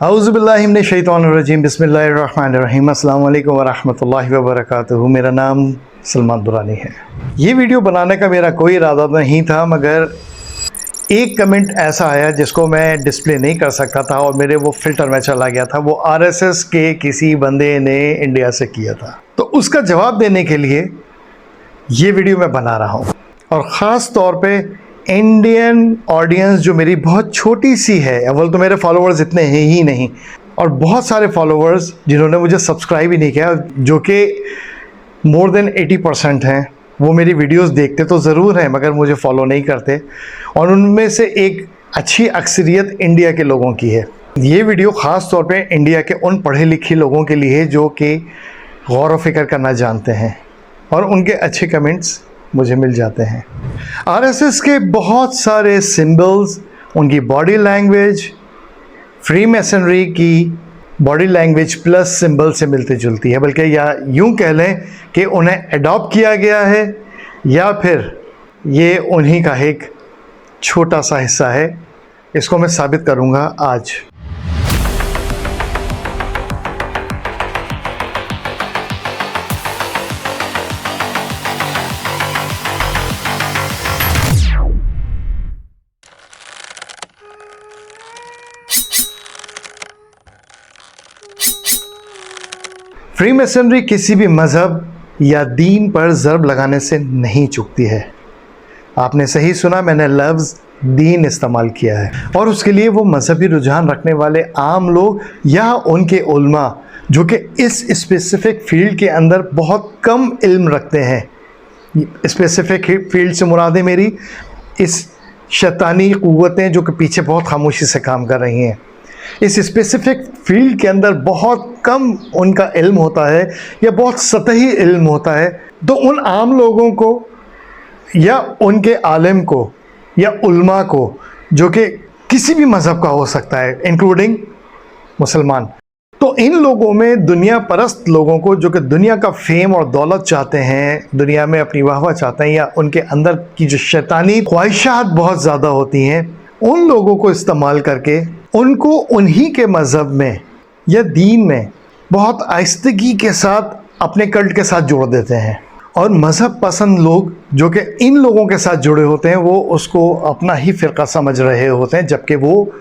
हाउज़बिल्लिन शैतरजीम बसमीम अल्लाम वरहमल मेरा नाम सलमान दुरानी है। ये वीडियो बनाने का मेरा कोई इरादा नहीं था, मगर एक कमेंट ऐसा आया जिसको मैं डिस्प्ले नहीं कर सकता था और मेरे वो फ़िल्टर में चला गया था। वो आरएसएस के किसी बंदे ने इंडिया से किया था। तो उसका जवाब देने के लिए ये वीडियो मैं बना रहा हूँ। और ख़ास तौर पे इंडियन ऑडियंस जो मेरी बहुत छोटी सी है अव्वल तो मेरे फॉलोअर्स इतने हैं ही नहीं। और बहुत सारे फॉलोअर्स जिन्होंने मुझे सब्सक्राइब ही नहीं किया, जो कि मोर देन 80 परसेंट हैं, वो मेरी वीडियोस देखते तो ज़रूर हैं, मगर मुझे फॉलो नहीं करते। और उनमें से एक अच्छी अक्सरियत इंडिया के लोगों की है। ये वीडियो ख़ास तौर पे इंडिया के उन पढ़े लिखे लोगों के लिए है, जो कि गौर व फ़िक्र करना जानते हैं। और उनके अच्छे कमेंट्स मुझे मिल जाते हैं। आरएसएस के बहुत सारे सिंबल्स उनकी बॉडी लैंग्वेज फ्री मैसनरी की बॉडी लैंग्वेज प्लस सिंबल से मिलती जुलती है। बल्कि या यूँ कह लें कि उन्हें अडॉप्ट किया गया है, या फिर ये उन्हीं का एक छोटा सा हिस्सा है। इसको मैं साबित करूँगा आज। फ्री मैसनरी किसी भी मज़हब या दीन पर ज़रब लगाने से नहीं चुकती है। आपने सही सुना, मैंने लफ्ज़ दीन इस्तेमाल किया है। और उसके लिए वो मजहबी रुझान रखने वाले आम लोग या उनके उल्मा, जो कि इस स्पेसिफ़िक फ़ील्ड के अंदर बहुत कम इल्म रखते हैं। स्पेसिफ़िक फ़ील्ड से मुरादें मेरी, इस शैतानी क़वतें जो कि पीछे बहुत खामोशी से काम कर रही हैं। इस स्पेसिफिक फ़ील्ड के अंदर बहुत कम उनका इल्म होता है, या बहुत सतही इल्म होता है। तो उन आम लोगों को, या उनके आलम को, या उल्मा को, जो कि किसी भी मज़हब का हो सकता है इंक्लूडिंग मुसलमान। तो इन लोगों में दुनिया परस्त लोगों को, जो कि दुनिया का फेम और दौलत चाहते हैं, दुनिया में अपनी वाहवा चाहते हैं, या उनके अंदर की जो शैतानी ख्वाहिशात बहुत ज़्यादा होती हैं, उन लोगों को इस्तेमाल करके उनको उन्हीं के मज़हब में या दीन में बहुत आहिस्तगी के साथ अपने कल्ट के साथ जोड़ देते हैं। और मज़हब पसंद लोग जो कि इन लोगों के साथ जुड़े होते हैं, वो उसको अपना ही फ़िरका समझ रहे होते हैं, जबकि वो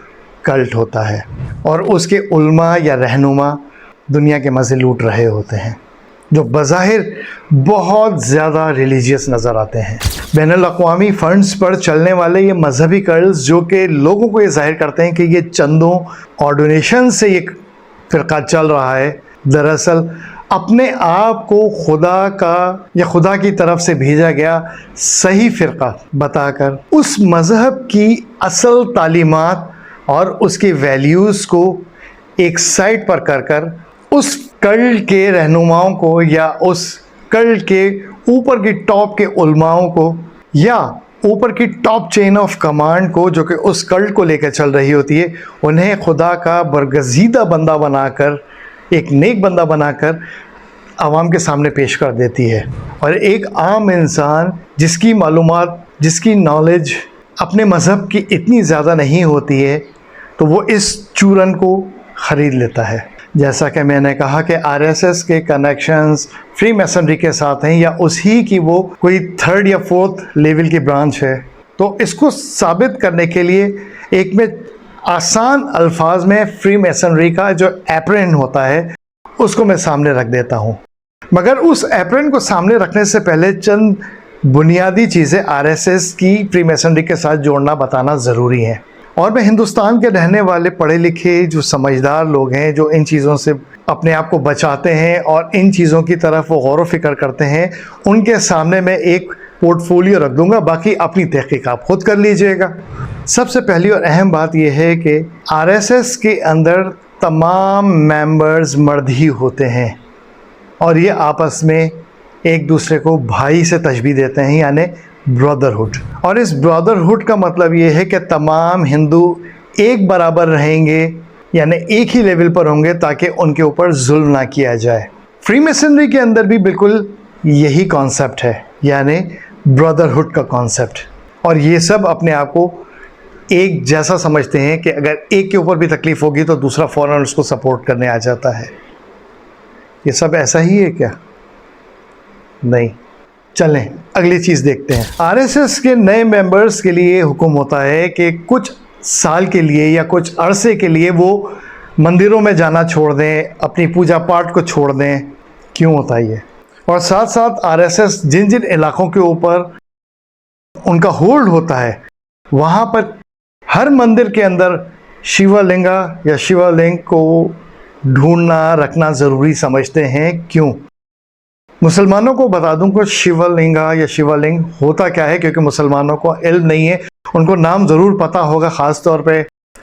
कल्ट होता है। और उसके उल्मा या रहनुमा दुनिया के मज़े लूट रहे होते हैं। जो बज़ाहिर बहुत ज़्यादा रिलीजियस नज़र आते हैं। बैन अवी फ़ंड्स पर चलने वाले ये मजहबी कर्ल्स जो कि लोगों को ये ज़ाहिर करते हैं कि ये चंदों और डोनेशन से ये फ़िरका चल रहा है। दरअसल अपने आप को खुदा का या खुदा की तरफ़ से भेजा गया सही फ़िरका बताकर उस मज़हब की असल तालीमत और उसकी वैल्यूज़ को एक साइड पर कर कर उस कल के रहनुमाओं को या उस कल के ऊपर की टॉप के उलमाओं को या ऊपर की टॉप चेन ऑफ़ कमांड को जो कि उस कल्ट को लेकर चल रही होती है, उन्हें खुदा का बरगजीदा बंदा बनाकर, एक नेक बंदा बनाकर आवाम के सामने पेश कर देती है। और एक आम इंसान जिसकी मालूम जिसकी नॉलेज अपने मज़हब की इतनी ज़्यादा नहीं होती है तो वो इस चूरन को ख़रीद लेता है। जैसा कि मैंने कहा कि आरएसएस के कनेक्शंस फ्री मैसनरी के साथ हैं या उसी की वो कोई थर्ड या फोर्थ लेवल की ब्रांच है। तो इसको साबित करने के लिए एक में आसान अल्फाज में फ्री मैसनरी का जो एप्रन होता है, उसको मैं सामने रख देता हूँ। मगर उस एप्रन को सामने रखने से पहले चंद बुनियादी चीज़ें आरएसएस की फ्री मैसनरी के साथ जोड़ना, बताना ज़रूरी है। और मैं हिंदुस्तान के रहने वाले पढ़े लिखे जो समझदार लोग हैं, जो इन चीज़ों से अपने आप को बचाते हैं और इन चीज़ों की तरफ़ वो गौर फ़िक्र करते हैं, उनके सामने मैं एक पोर्टफोलियो रख दूँगा, बाकी अपनी तहकीक आप खुद कर लीजिएगा। सबसे पहली और अहम बात यह है कि आरएसएस के अंदर तमाम मेंबर्स मर्द ही होते हैं और ये आपस में एक दूसरे को भाई से तशबी देते हैं, यानी ब्रदरहुड और इस ब्रदरहुड का मतलब ये है कि तमाम हिंदू एक बराबर रहेंगे, यानी एक ही लेवल पर होंगे ताकि उनके ऊपर जुल्म ना किया जाए। फ्री मशीनरी के अंदर भी बिल्कुल यही कॉन्सेप्ट है, यानी ब्रदरहुड का कॉन्सेप्ट और ये सब अपने आप को एक जैसा समझते हैं कि अगर एक के ऊपर भी तकलीफ़ होगी तो दूसरा फ़ौरन उसको सपोर्ट करने आ जाता है। ये सब ऐसा ही है क्या? नहीं। चलें, अगली चीज़ देखते हैं। आरएसएस के नए मेंबर्स के लिए हुक्म होता है कि कुछ साल के लिए या कुछ अरसे के लिए वो मंदिरों में जाना छोड़ दें, अपनी पूजा पाठ को छोड़ दें। क्यों होता है ये? और साथ साथ आरएसएस जिन जिन इलाकों के ऊपर उनका होल्ड होता है, वहाँ पर हर मंदिर के अंदर शिवलिंगा या शिवलिंग को ढूंढना, रखना ज़रूरी समझते हैं। क्यों? मुसलमानों को बता दूँ कि शिवलिंगा या शिवलिंग होता क्या है? क्योंकि मुसलमानों को इल्म नहीं है। उनको नाम ज़रूर पता होगा ख़ास तौर पे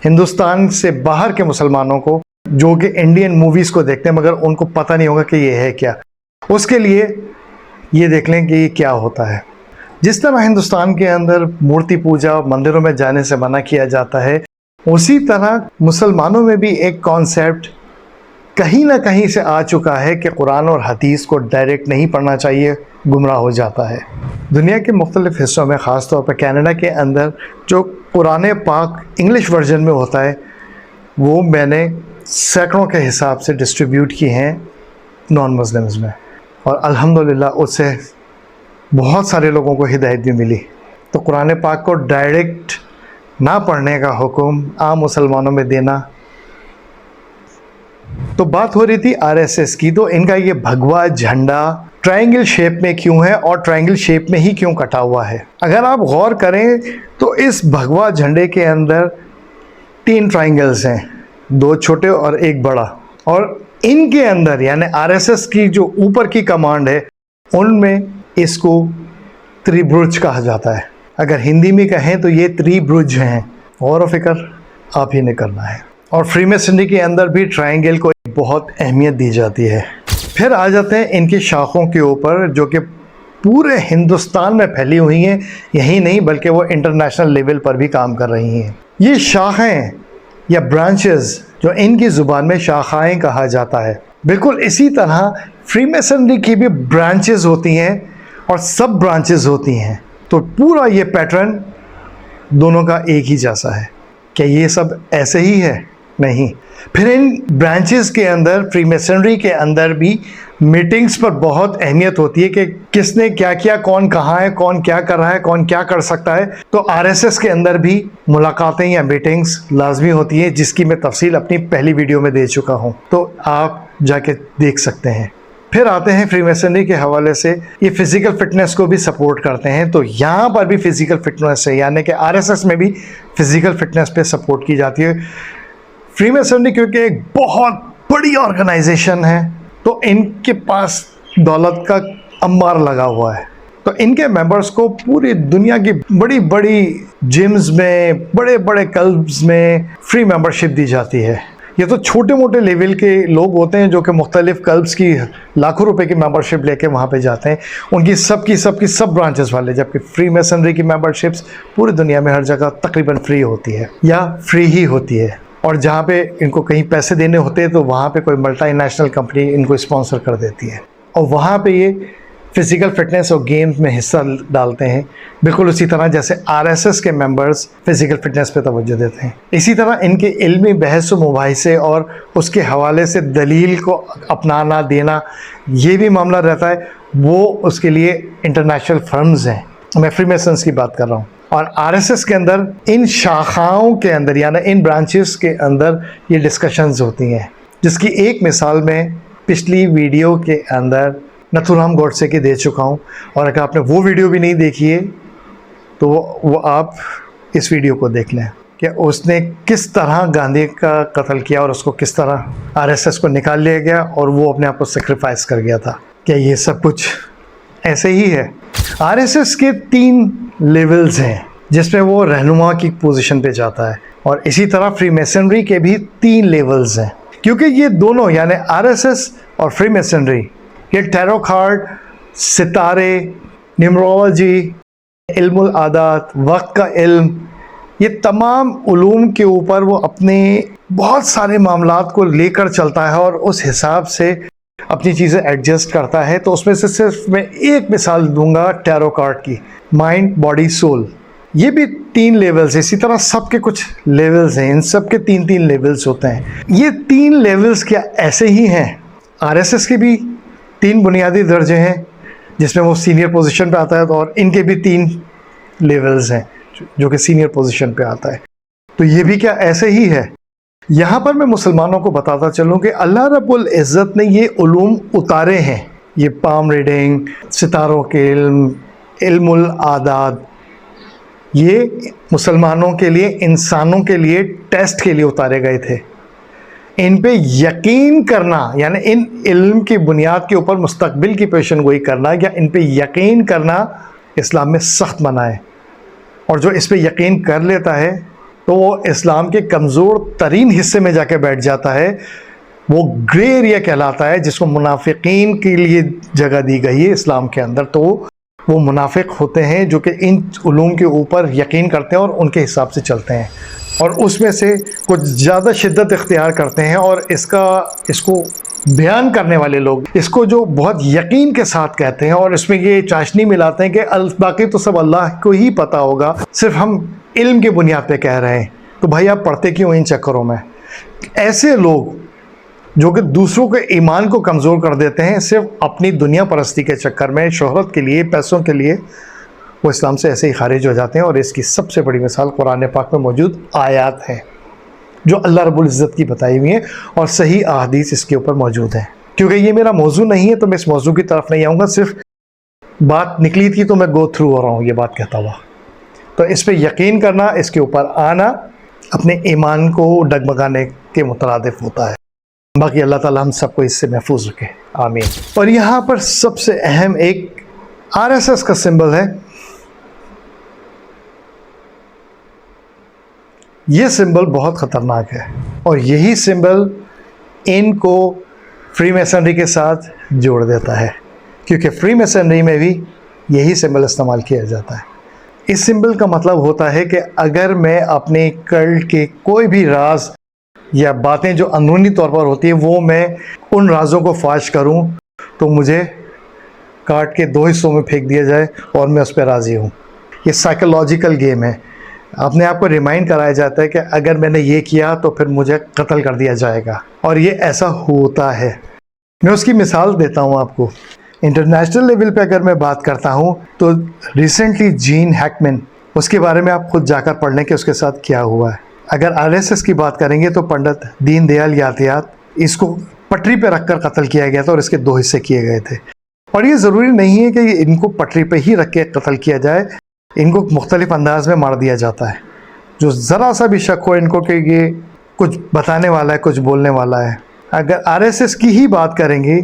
हिंदुस्तान से बाहर के मुसलमानों को, जो कि इंडियन मूवीज़ को देखते हैं, मगर उनको पता नहीं होगा कि ये है क्या। उसके लिए ये देख लें कि ये क्या होता है। जिस तरह हिंदुस्तान के अंदर मूर्ति पूजा मंदिरों में जाने से मना किया जाता है, उसी तरह मुसलमानों में भी एक कॉन्सेप्ट कहीं ना कहीं से आ चुका है कि कुरान और हदीस को डायरेक्ट नहीं पढ़ना चाहिए, गुमराह हो जाता है। दुनिया के मुख्तलिफ़ हिस्सों में ख़ास तौर पर कनाडा के अंदर, जो पुराने पाक इंग्लिश वर्जन में होता है, वो मैंने सैकड़ों के हिसाब से डिस्ट्रीब्यूट किए हैं नॉन मुस्लिम्स में। और अल्हम्दुलिल्लाह, उससे बहुत सारे लोगों को हिदायत भी मिली। तो कुरान पाक को डायरेक्ट ना पढ़ने का हुक्म आम मुसलमानों में देना तो बात हो रही थी आरएसएस की तो इनका ये भगवा झंडा ट्रायंगल शेप में क्यों है और ट्रायंगल शेप में ही क्यों कटा हुआ है? अगर आप गौर करें तो इस भगवा झंडे के अंदर तीन ट्रायंगल्स हैं, दो छोटे और एक बड़ा। और इनके अंदर, यानी आरएसएस की जो ऊपर की कमांड है, उनमें इसको त्रिभुज कहा जाता है। अगर हिंदी में कहें तो ये त्रिभुज हैं। और फ़िक्र आप ही ने करना है। और फ्रीमेसनरी के अंदर भी ट्रायंगल को बहुत अहमियत दी जाती है। फिर आ जाते हैं इनकी शाखों के ऊपर, जो कि पूरे हिंदुस्तान में फैली हुई हैं। यही नहीं, बल्कि वो इंटरनेशनल लेवल पर भी काम कर रही हैं। ये शाखें या ब्रांचेस जो इनकी ज़ुबान में शाखाएँ कहा जाता है। बिल्कुल इसी तरह फ्रीमेसनरी की भी ब्रांचेस होती हैं और सब ब्रांचेस होती हैं। तो पूरा ये पैटर्न दोनों का एक ही जैसा है। क्या ये सब ऐसे ही है? नहीं। फिर इन ब्रांचेस के अंदर फ्री मेसनरी के अंदर भी मीटिंग्स पर बहुत अहमियत होती है कि किसने क्या किया, कौन कहाँ है, कौन क्या कर रहा है, कौन क्या कर सकता है। तो आरएसएस के अंदर भी मुलाकातें या मीटिंग्स लाजमी होती हैं, जिसकी मैं तफसील अपनी पहली वीडियो में दे चुका हूँ। तो आप जाके देख सकते हैं। फिर आते हैं फ्री मेसनरी के हवाले से। ये फ़िज़िकल फिटनेस को भी सपोर्ट करते हैं। तो यहाँ पर भी फ़िज़िकल फिटनेस है, यानी कि आरएसएस में भी फ़िज़िकल फिटनेस पे सपोर्ट की जाती है। फ्री मेसनरी क्योंकि एक बहुत बड़ी ऑर्गेनाइजेशन है तो इनके पास दौलत का अंबार लगा हुआ है। तो इनके मेंबर्स को पूरी दुनिया की बड़ी बड़ी जिम्स में बड़े बड़े क्लब्स में फ्री मेंबरशिप दी जाती है। ये तो छोटे मोटे लेवल के लोग होते हैं जो कि मुख्तलिफ़ क्लब्स की लाखों रुपए की मेंबरशिप लेके वहाँ पे जाते हैं। उनकी सब की सब की सब ब्रांचेस वाले, जबकि फ्री मेसनरी की मेंबरशिप्स पूरी दुनिया में हर जगह तकरीबन फ्री होती है, या फ्री ही होती है। और जहाँ पे इनको कहीं पैसे देने होते हैं तो वहाँ पे कोई मल्टी नेशनल कंपनी इनको स्पॉन्सर कर देती है। और वहाँ पे ये फ़िज़िकल फिटनेस और गेम्स में हिस्सा डालते हैं। बिल्कुल उसी तरह जैसे आरएसएस के मेंबर्स फ़िज़िकल फिटनेस पे तवज्जो देते हैं। इसी तरह इनके इल्मी, बहस व मुबासे और उसके हवाले से दलील को अपनाना, देना, ये भी मामला रहता है। वो उसके लिए इंटरनेशनल फर्म्स हैं। मैं फ्री की बात कर रहा हूँ। और आरएसएस के अंदर, इन शाखाओं के अंदर, यानी इन ब्रांचेस के अंदर ये डिस्कशंस होती हैं। जिसकी एक मिसाल में पिछली वीडियो के अंदर नथुराम गौडसे की दे चुका हूँ। और अगर आपने वो वीडियो भी नहीं देखी है तो वो आप इस वीडियो को देख लें कि उसने किस तरह गांधी का कत्ल किया और उसको किस तरह आरएसएस को निकाल लिया गया और वो अपने आप को सेक्रीफाइस कर गया था। क्या ये सब कुछ ऐसे ही है? आरएसएस के तीन लेवल्स हैं, जिसमें वो रहनुमा की पोजीशन पे जाता है। और इसी तरह फ्री मेसनरी के भी तीन लेवल्स हैं। क्योंकि ये दोनों, यानी आरएसएस और फ्री मेसनरी ये टैरो कार्ड सितारे न्यूमरोलॉजी इल्मुल आदात वक्त का इल्म ये तमाम उलूम के ऊपर वो अपने बहुत सारे मामला को लेकर चलता है और उस हिसाब से अपनी चीज़ें एडजस्ट करता है तो उसमें से सिर्फ़ मैं एक मिसाल दूँगा टैरो कार्ड की माइंड बॉडी सोल ये भी तीन लेवल्स है। इसी तरह सबके कुछ लेवल्स हैं। इन सब के तीन तीन लेवल्स होते हैं। ये तीन लेवल्स क्या ऐसे ही हैं? आरएसएस के भी तीन बुनियादी दर्जे हैं, जिसमें वो सीनियर पोजीशन पे आता है तो और इनके भी तीन लेवल्स हैं, जो कि सीनियर पोजीशन पे आता है। तो ये भी क्या ऐसे ही है? यहाँ पर मैं मुसलमानों को बताता चलूँ कि अल्लाह रब्बुल इज़्ज़त ने ये उलूम उतारे हैं। ये पाम रीडिंग सितारों के इल्म, इल्मुल आदाद। ये मुसलमानों के लिए, इंसानों के लिए टेस्ट के लिए उतारे गए थे। इन पे यकीन करना, यानी इन इल्म की बुनियाद के ऊपर मुस्तकबिल की पेशन गोई करना या इन पे यकीन करना इस्लाम में सख्त मना है और जो इस पे यकीन कर लेता है तो वो इस्लाम के कमज़ोर तरीन हिस्से में जाके बैठ जाता है। वो ग्रे एरिया कहलाता है, जिसको मुनाफिकीन के लिए जगह दी गई है इस्लाम के अंदर। तो वो मुनाफिक होते हैं, जो कि इन उलूम के ऊपर यकीन करते हैं और उनके हिसाब से चलते हैं। और उसमें से कुछ ज़्यादा शिद्दत इख्तियार करते हैं और इसका, इसको बयान करने वाले लोग, इसको जो बहुत यकीन के साथ कहते हैं। और इसमें ये चाशनी मिलाते हैं कि बाकी तो सब अल्लाह को ही पता होगा। सिर्फ़ हम इल्म की बुनियाद पे कह रहे हैं तो भाई आप पढ़ते क्यों इन चक्करों में? ऐसे लोग जो कि दूसरों के ईमान को कमज़ोर कर देते हैं, सिर्फ़ अपनी दुनिया परस्ती के चक्कर में, शोहरत के लिए, पैसों के लिए, वो इस्लाम से ऐसे ही खारिज हो जाते हैं और इसकी सबसे बड़ी मिसाल कुरान पाक में मौजूद आयात है, जो अल्लाह रब्बुल इज़्ज़त की बताई हुई है और सही अहदीस इसके ऊपर मौजूद है। क्योंकि ये मेरा मौजू नहीं है तो मैं इस मौजू की तरफ़ नहीं आऊँगा, सिर्फ़ बात निकली थी तो मैं गो थ्रू हो रहा हूँ, ये बात कहता हुआ। तो इस पर यकीन करना, इसके ऊपर आना, अपने ईमान को डगमगाने के मुतरद होता है। बाकी अल्लाह ताला हम सबको इससे महफूज रखे। आमीन। और यहाँ पर सबसे अहम एक आरएसएस का सिंबल है। ये सिंबल बहुत ख़तरनाक है। और यही सिंबल इनको फ्री मैसनरी के साथ जोड़ देता है। क्योंकि फ्री मैसनरी में भी यही सिंबल इस्तेमाल किया जाता है। इस सिंबल का मतलब होता है कि अगर मैं अपने कर्ल के कोई भी राज या बातें जो अंदरूनी तौर पर होती हैं, वो मैं उन राजों को फाश करूँ तो मुझे काट के दो हिस्सों में फेंक दिया जाए और मैं उस पर राज़ी हूँ। ये साइकोलॉजिकल गेम है। अपने आप को रिमाइंड कराया जाता है कि अगर मैंने ये किया तो फिर मुझे कत्ल कर दिया जाएगा। और ये ऐसा होता है। मैं उसकी मिसाल देता हूँ आपको। इंटरनेशनल लेवल पे अगर मैं बात करता हूँ तो रिसेंटली जीन हैकमिन उसके बारे में आप खुद जाकर पढ़ लें कि उसके साथ क्या हुआ है। अगर आरएसएस की बात करेंगे तो पंडित दीन दयाल यातायात, इसको पटरी पर रखकर कत्ल किया गया था और इसके दो हिस्से किए गए थे। और ये ज़रूरी नहीं है कि इनको पटरी पर ही रख के कत्ल किया जाए, इनको मुख्तलिफ़ अंदाज में मार दिया जाता है। जो ज़रा सा भी शक हो इनको कि ये कुछ बताने वाला है, कुछ बोलने वाला है। अगर आरएसएस की ही बात करेंगे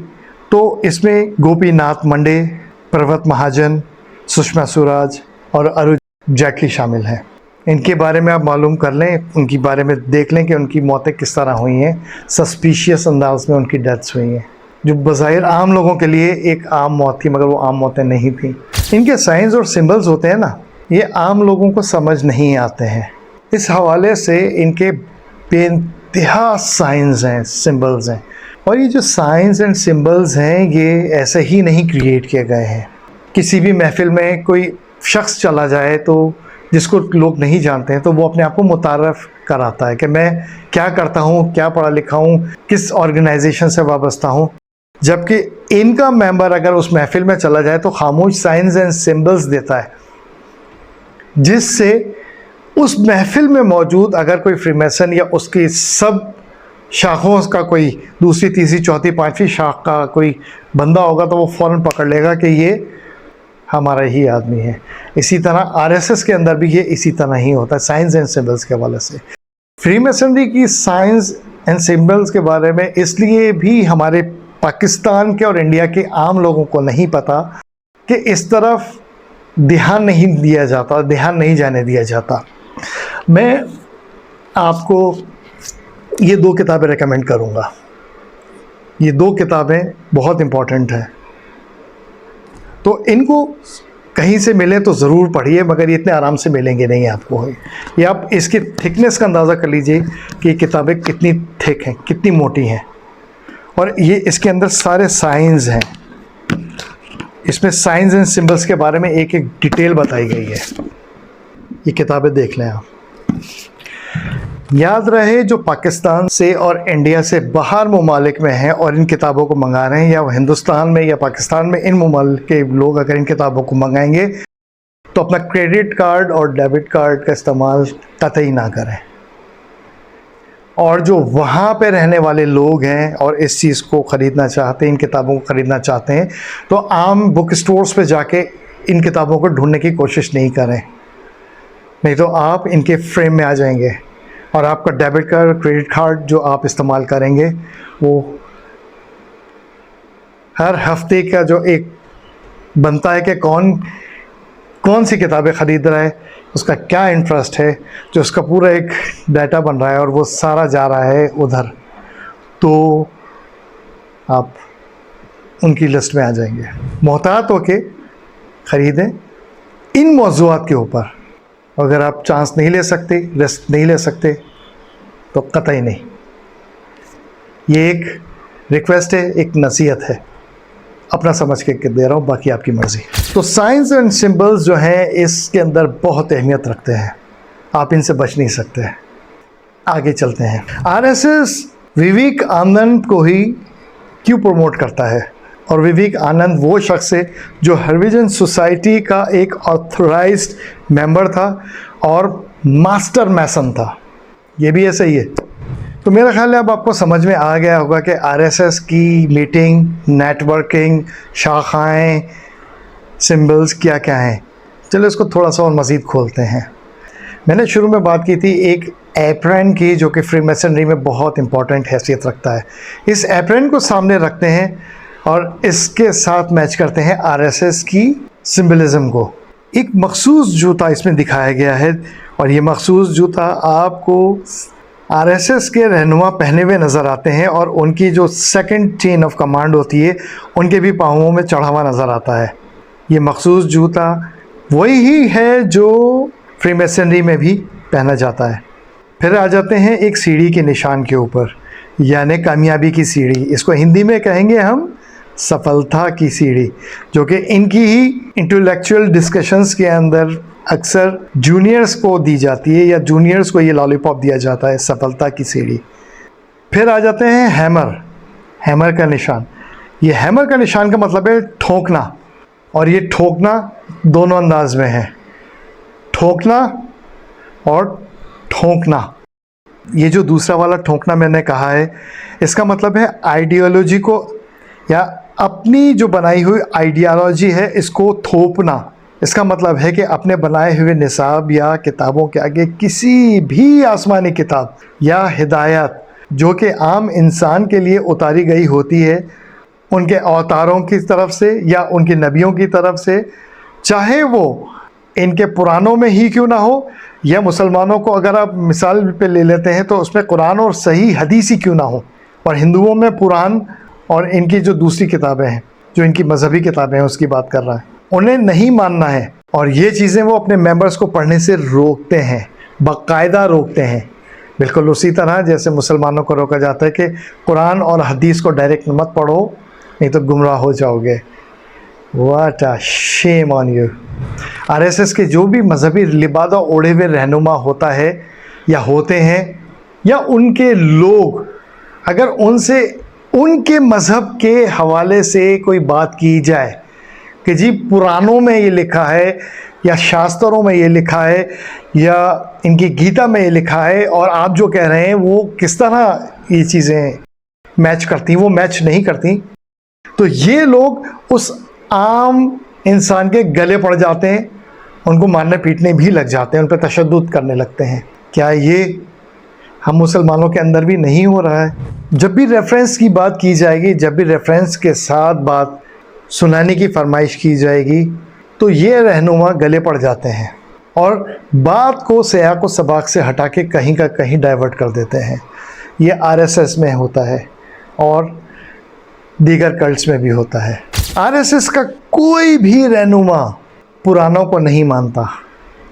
तो इसमें गोपीनाथ मंडे, पर्वत महाजन, सुषमा स्वराज और अरुण जेटली शामिल हैं। इनके बारे में आप मालूम कर लें, उनके बारे में देख लें कि उनकी मौतें किस तरह हुई हैं। सस्पिशियस अंदाज में उनकी डेथ्स हुई हैं। जो बाहिर आम लोगों के लिए एक आम मौत थी, मगर वो आम मौतें नहीं थी। इनके साइंस और सिंबल्स होते हैं ना, ये आम लोगों को समझ नहीं आते हैं। इस हवाले से इनके बेानतहा साइंस हैं, सिंबल्स हैं। और ये जो साइंस एंड सिंबल्स हैं, ये ऐसे ही नहीं क्रिएट किए गए हैं। किसी भी महफिल में कोई शख्स चला जाए तो जिसको लोग नहीं जानते हैं तो वो अपने आप को मुतारफ़ कराता है कि मैं क्या करता हूँ, क्या पढ़ा लिखा हूँ, किस ऑर्गेनाइजेशन से वाबस्ता हूँ। जबकि इनका मेंबर अगर उस महफिल में चला जाए तो खामोश साइंस एंड सिंबल्स देता है। जिससे उस महफिल में मौजूद अगर कोई फ्रीमेसन या उसकी सब शाखों का कोई दूसरी, तीसरी, चौथी, पांचवी शाख का कोई बंदा होगा तो वो फ़ौरन पकड़ लेगा कि ये हमारा ही आदमी है। इसी तरह आरएसएस के अंदर भी ये इसी तरह ही होता है, साइंस एंड सिंबल्स के हवाले से। फ्री मैसनरी की साइंस एंड सिंबल्स के बारे में इसलिए भी हमारे पाकिस्तान के और इंडिया के आम लोगों को नहीं पता कि इस तरफ़ ध्यान नहीं दिया जाता, ध्यान नहीं जाने दिया जाता। मैं आपको ये दो किताबें रेकमेंड करूँगा। ये दो किताबें बहुत इंपॉर्टेंट हैं। तो इनको कहीं से मिले तो ज़रूर पढ़िए, मगर ये इतने आराम से मिलेंगे नहीं आपको। ये आप इसकी थिकनेस का अंदाज़ा कर लीजिए कि किताबें कितनी थिक हैं, कितनी मोटी हैं। और ये इसके अंदर सारे साइंस हैं। इसमें साइंस एंड सिंबल्स के बारे में एक एक डिटेल बताई गई है। ये किताबें देख लें आप। याद रहे जो पाकिस्तान से और इंडिया से बाहर ममालिक में हैं और इन किताबों को मंगा रहे हैं, या हिंदुस्तान में या पाकिस्तान में, इन ममालिक के लोग अगर इन किताबों को मंगाएँगे तो अपना क्रेडिट कार्ड और डेबिट कार्ड का इस्तेमाल कतई ना करें। और जो वहाँ पे रहने वाले लोग हैं और इस चीज़ को ख़रीदना चाहते हैं, इन किताबों को ख़रीदना चाहते हैं तो आम बुक स्टोर्स पे जाके इन किताबों को ढूँढने की कोशिश नहीं करें। नहीं तो आप इनके फ्रेम में आ जाएँगे। और आपका डेबिट कार्ड, क्रेडिट कार्ड जो आप इस्तेमाल करेंगे, वो हर हफ़्ते का जो एक बनता है कि कौन कौन सी किताबें ख़रीद रहा है, उसका क्या इंटरेस्ट है, जो उसका पूरा एक डाटा बन रहा है और वो सारा जा रहा है उधर तो आप उनकी लिस्ट में आ जाएँगे। मोहतात होके ख़रीदें इन मौजूद के ऊपर। अगर आप चांस नहीं ले सकते, रिस्क नहीं ले सकते तो कतई नहीं। ये एक रिक्वेस्ट है, एक नसीहत है। अपना समझ के दे रहा हूँ, बाकी आपकी मर्ज़ी। तो साइंस एंड सिंबल्स जो हैं, इसके अंदर बहुत अहमियत रखते हैं। आप इनसे बच नहीं सकते। आगे चलते हैं। आरएसएस विवेक आनंद को ही क्यों प्रमोट करता है? और विवेक आनंद वो शख्स है जो हरविजन सोसाइटी का एक ऑथराइज्ड मेंबर था और मास्टर मैसन था। ये भी ऐसा ही है। तो मेरा ख्याल है अब आपको समझ में आ गया होगा कि आरएसएस की मीटिंग नेटवर्किंग शाखाएँ सिंबल्स क्या क्या हैं। चलो इसको थोड़ा सा और मज़ीद खोलते हैं। मैंने शुरू में बात की थी एक एप्रन की जो कि फ्री मैसनरी में बहुत इंपॉर्टेंट हैसियत रखता है। इस एप्रन को सामने रखते हैं और इसके साथ मैच करते हैं आरएसएस की सिंबलिज्म को। एक मखसूस जूता इसमें दिखाया गया है और ये मखसूस जूता आपको आरएसएस के रहनुमा पहने हुए नज़र आते हैं और उनकी जो सेकंड चेन ऑफ़ कमांड होती है, उनके भी पाँवों में चढ़ा हुआ नज़र आता है। ये मखसूस जूता वही ही है जो फ्री मैसनरी में भी पहना जाता है। फिर आ जाते हैं एक सीढ़ी के निशान के ऊपर, यानी कामयाबी की सीढ़ी। इसको हिंदी में कहेंगे हम सफलता की सीढ़ी, जो कि इनकी ही इंटेलेक्चुअल डिस्कशंस के अंदर अक्सर जूनियर्स को दी जाती है या जूनियर्स को ये लॉलीपॉप दिया जाता है, सफलता की सीढ़ी। फिर आ जाते हैं हैमर हैमर का निशान। ये हैमर का निशान का मतलब है ठोकना, और ये ठोकना दोनों अंदाज में है। ठोकना और ठोंकना। ये जो दूसरा वाला ठोंकना मैंने कहा है, इसका मतलब है आइडियोलॉजी को या अपनी जो बनाई हुई आइडियालॉजी है, इसको थोपना। इसका मतलब है कि अपने बनाए हुए निसाब या किताबों के आगे किसी भी आसमानी किताब या हिदायत, जो कि आम इंसान के लिए उतारी गई होती है, उनके अवतारों की तरफ़ से या उनके नबियों की तरफ़ से, चाहे वो इनके पुरानों में ही क्यों ना हो, या मुसलमानों को अगर आप मिसाल पे ले लेते हैं तो उसमें कुरान और सही हदीस क्यों ना हो? और हिंदुओं में पुरान और इनकी जो दूसरी किताबें हैं, जो इनकी मजहबी किताबें हैं, उसकी बात कर रहा है। उन्हें नहीं मानना है। और ये चीज़ें वो अपने मेंबर्स को पढ़ने से रोकते हैं, बाकायदा रोकते हैं। बिल्कुल उसी तरह जैसे मुसलमानों को रोका जाता है कि कुरान और हदीस को डायरेक्ट मत पढ़ो, नहीं तो गुमराह हो जाओगे। What a shame on you RSS के जो भी मजहबी लिबादा ओढ़े हुए रहनुमा होता है, या होते हैं, या उनके लोग, अगर उनसे उनके मज़हब के हवाले से कोई बात की जाए कि जी, पुराणों में ये लिखा है या शास्त्रों में ये लिखा है या इनकी गीता में ये लिखा है और आप जो कह रहे हैं वो किस तरह ये चीज़ें मैच करती वो मैच नहीं करती। तो ये लोग उस आम इंसान के गले पड़ जाते हैं, उनको मारने पीटने भी लग जाते हैं, उन पर तशद करने लगते हैं। क्या ये हम मुसलमानों के अंदर भी नहीं हो रहा है। जब भी रेफरेंस की बात की जाएगी, जब भी रेफरेंस के साथ बात सुनाने की फरमाइश की जाएगी तो ये रहनुमा गले पड़ जाते हैं और बात को, सयाह को सबाक से हटा के कहीं का कहीं डाइवर्ट कर देते हैं। ये आरएसएस में होता है और दीगर कल्ट्स में भी होता है। आरएसएस का कोई भी रहनुमा पुरानों को नहीं मानता,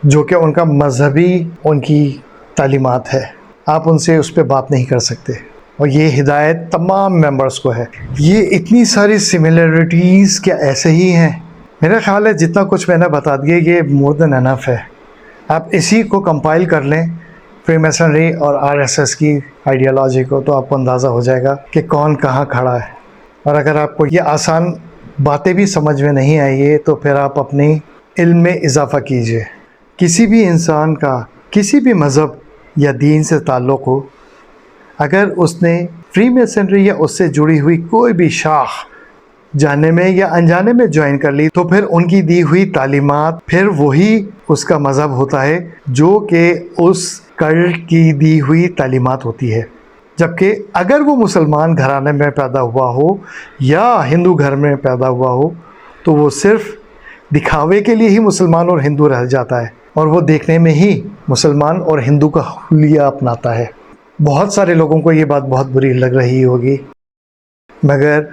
जो कि उनका मजहबी, उनकी तालीमात है। आप उनसे उस पर बात नहीं कर सकते। और ये हिदायत तमाम मेंबर्स को है। ये इतनी सारी सिमिलरिटीज़ क्या ऐसे ही हैं? मेरा ख्याल है जितना कुछ मैंने बता दिया, ये मोर देन अनफ है। आप इसी को कंपाइल कर लें, फ्री मैसनरी और आरएसएस की आइडियोलॉजी को तो आपको अंदाज़ा हो जाएगा कि कौन कहाँ खड़ा है। और अगर आपको ये आसान बातें भी समझ में नहीं आई है तो फिर आप अपनी इल्म में इजाफ़ा कीजिए। किसी भी इंसान का, किसी भी मज़हब या दीन से ताल्लुक़ हो, अगर उसने फ्री मेसनरी या उससे जुड़ी हुई कोई भी शाख जाने में या अनजाने में ज्वाइन कर ली तो फिर उनकी दी हुई तालीमात फिर वही उसका मज़हब होता है जो कि उस कल्ट की दी हुई तालीमात होती है। जबकि अगर वो मुसलमान घराने में पैदा हुआ हो या हिंदू घर में पैदा हुआ हो तो वो सिर्फ़ दिखावे के लिए ही मुसलमान और हिंदू रह जाता है। और वो देखने में ही मुसलमान और हिंदू का हुलिया अपनाता है। बहुत सारे लोगों को ये बात बहुत बुरी लग रही होगी। मगर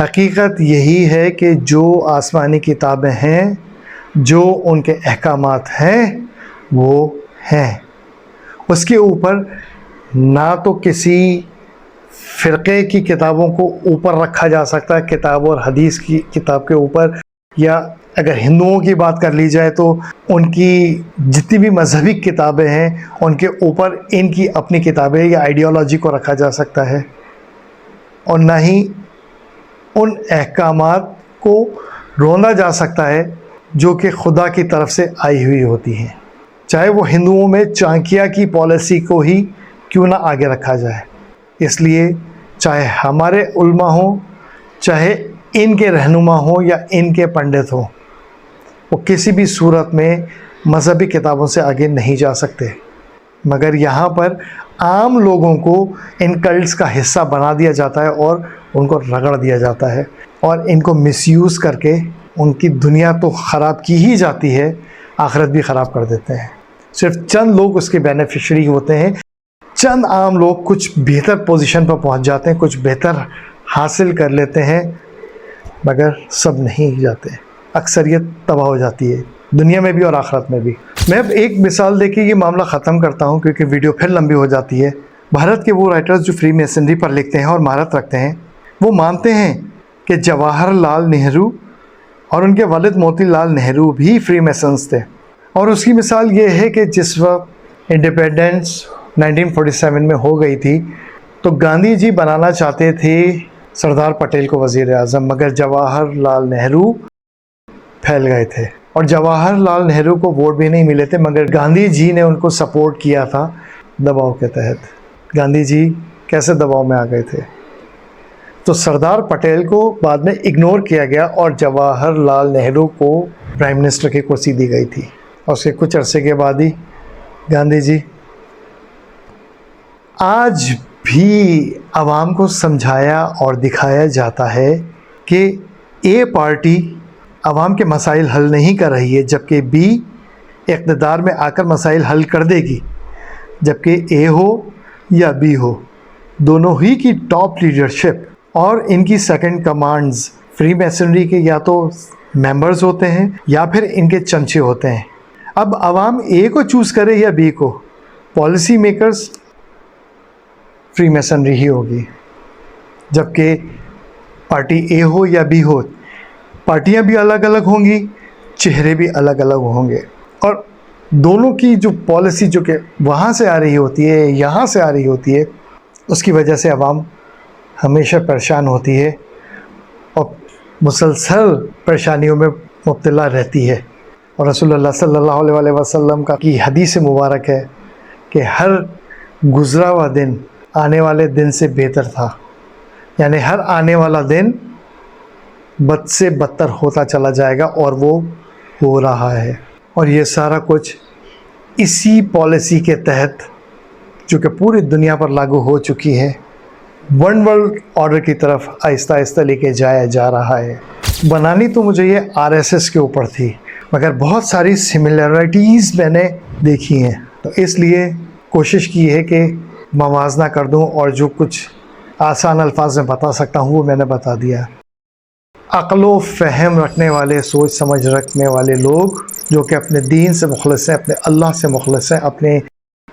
हकीकत यही है कि जो आसमानी किताबें हैं, जो उनके अहकाम हैं, वो हैं। उसके ऊपर ना तो किसी फ़िरक़े की किताबों को ऊपर रखा जा सकता है किताब और हदीस की किताब के ऊपर, या अगर हिंदुओं की बात कर ली जाए तो उनकी जितनी भी मजहबी किताबें हैं, उनके ऊपर इनकी अपनी किताबें या आइडियोलॉजी को रखा जा सकता है। और ना ही उन अहकाम को रोंदा जा सकता है जो कि खुदा की तरफ़ से आई हुई होती हैं। चाहे वो हिंदुओं में चांकिया की पॉलिसी को ही क्यों ना आगे रखा जाए। इसलिए चाहे हमारे उल्मा हों, चाहे इनके रहनुमा हों या इनके पंडित हों वो किसी भी सूरत में मजहबी किताबों से आगे नहीं जा सकते। मगर यहाँ पर आम लोगों को इन कल्ट्स का हिस्सा बना दिया जाता है और उनको रगड़ दिया जाता है और इनको मिसयूज़ करके उनकी दुनिया तो ख़राब की ही जाती है, आखिरत भी ख़राब कर देते हैं। सिर्फ़ चंद लोग उसके बेनिफिशरी होते हैं। चंद आम लोग कुछ बेहतर पोजीशन पर पहुँच जाते हैं, कुछ बेहतर हासिल कर लेते हैं, मगर सब नहीं जाते। अक्सरियत तबाह हो जाती है, दुनिया में भी और आखरत में भी। मैं अब एक मिसाल दे के ये मामला ख़त्म करता हूँ, क्योंकि वीडियो फिर लंबी हो जाती है। भारत के वो राइटर्स जो फ्री मेसनरी पर लिखते हैं और महारत रखते हैं, वो मानते हैं कि जवाहरलाल नेहरू और उनके वालिद मोतीलाल नेहरू भी फ्री मेसन्स थे। और उसकी मिसाल ये है कि जिस वक्त इंडिपेंडेंस 1947 में हो गई थी तो गांधी जी बनाना चाहते थे सरदार पटेल को वज़ी अजम मगर जवाहरलाल नेहरू फैल गए थे। और जवाहरलाल नेहरू को वोट भी नहीं मिले थे, मगर गांधी जी ने उनको सपोर्ट किया था दबाव के तहत। गांधी जी कैसे दबाव में आ गए थे? तो सरदार पटेल को बाद में इग्नोर किया गया और जवाहरलाल नेहरू को प्राइम मिनिस्टर की कुर्सी दी गई थी। और उसके कुछ अरसे के बाद ही गांधी जी आज भी आवाम को समझाया और दिखाया जाता है कि ए पार्टी आवाम के मसाइल हल नहीं कर रही है, जबकि बी इकतदार में आकर मसाइल हल कर देगी, जबकि ए हो या बी हो। दोनों ही की टॉप लीडरशिप और इनकी सेकंड कमांड्स फ्री मैसनरी के या तो मेंबर्स होते हैं या फिर इनके चमचे होते हैं। अब आवाम ए को चूज़ करे या बी को पॉलिसी मेकर्स फ्री मैसनरी ही होगी, जबकि पार्टी ए हो या बी हो पार्टियाँ भी अलग अलग होंगी, चेहरे भी अलग अलग होंगे। और दोनों की जो पॉलिसी जो कि वहाँ से आ रही होती है, यहाँ से आ रही होती है, उसकी वजह से आवाम हमेशा परेशान होती है और मुसलसल परेशानियों में मुबतला रहती है। और रसूलुल्लाह सल्लल्लाहु वसल्लम का की हदीस मुबारक है कि हर गुज़रा हुआ दिन आने वाले दिन से बेहतर था। यानी हर आने वाला दिन बद से बदतर होता चला जाएगा और वो हो रहा है। और ये सारा कुछ इसी पॉलिसी के तहत, जो कि पूरी दुनिया पर लागू हो चुकी है वन वर्ल्ड ऑर्डर की तरफ़ आहिस्ता आहिस्ता लेके जाया जा रहा है। बनानी तो मुझे ये आरएसएस के ऊपर थी, मगर बहुत सारी सिमिलरिटीज़ मैंने देखी हैं। तो इसलिए कोशिश की है कि मवाजना कर दूँ और जो कुछ आसान अल्फाज में बता सकता हूँ, वो मैंने बता दिया। अक्लो फ़हम रखने वाले, सोच समझ रखने वाले लोग, जो कि अपने दीन से मुखलस हैं, अपने अल्लाह से मुखलस हैं, अपने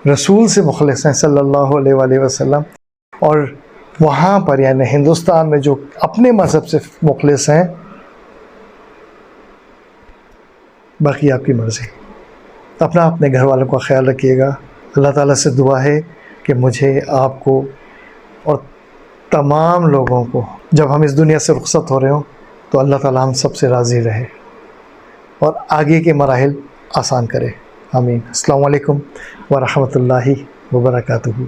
रसूल से मुखलस हैं, सल्लल्लाहु अलैहि वसल्लम। और वहाँ पर, यानी हिंदुस्तान में जो अपने मज़हब से मुखलस हैं, बाकी आपकी मर्ज़ी। अपना अपने घर वालों का ख्याल रखिएगा। अल्लाह ताला से दुआ है कि मुझे, आपको और तमाम लोगों को, जब हम इस दुनिया से रुखसत हो रहे हों तो अल्लाह ताला हम सबसे राज़ी रहे और आगे के मराहल आसान करे। आमीन। अल्लाम वालेकुम व रहमतुल्लाहि व बरकातुहू।